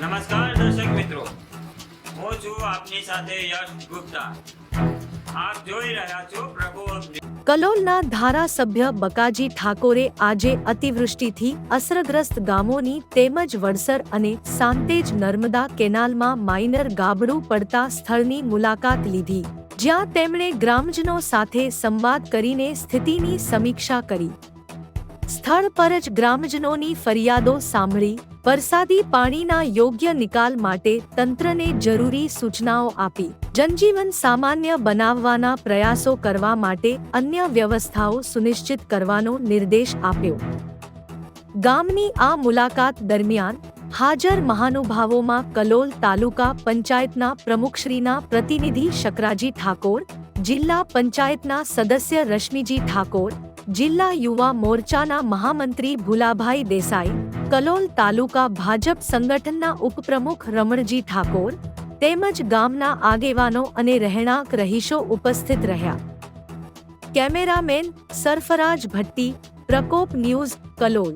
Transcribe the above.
નમસ્કાર દર્શક મિત્રો. હું છું આપની સાથે યશ ગુપ્તા. આપ જોઈ રહ્યા છો પ્રભુ કલોલના ધારાસભ્ય બકાજી ઠાકોરે આજે અતિવૃષ્ટિથી અસરગ્રસ્ત ગામોની તેમજ વડસર અને સાંતેજ નર્મદા કેનાલમાં માઇનર ગાબડું પડતા સ્થળની મુલાકાત લીધી. જ્યાં તેમણે ગ્રામજનો સાથે સંવાદ કરીને સ્થિતિની સમીક્ષા કરી. સ્થળ પર જ ગ્રામજનોની ફરિયાદો સાંભળી, વરસાદી પાણીના યોગ્ય નિકાલ માટે તંત્રને જરૂરી સૂચનાઓ આપી. જનજીવન સામાન્ય બનાવવાના પ્રયાસો કરવા માટે અન્ય વ્યવસ્થાઓ સુનિશ્ચિત કરવાનો નિર્દેશ આપ્યો. ગામની આ મુલાકાત દરમિયાન હાજર મહાનુભાવોમાં કલોલ તાલુકા પંચાયતના પ્રમુખશ્રીના પ્રતિનિધિ શકરાજી ઠાકોર, જિલ્લા પંચાયતના સદસ્ય રશ્મિજી ઠાકોર, જિલ્લા યુવા મોરચાના મહામંત્રી ભુલાભાઈ દેસાઈ, કલોલ તાલુકા ભાજપ સંગઠનના ઉપપ્રમુખ રમણજી ઠાકોર તેમજ ગામના આગેવાનો અને રહેણાંક રહીશો ઉપસ્થિત રહ્યા. Cameraman Sarfaraz Bhatti, Prakop news Kalol.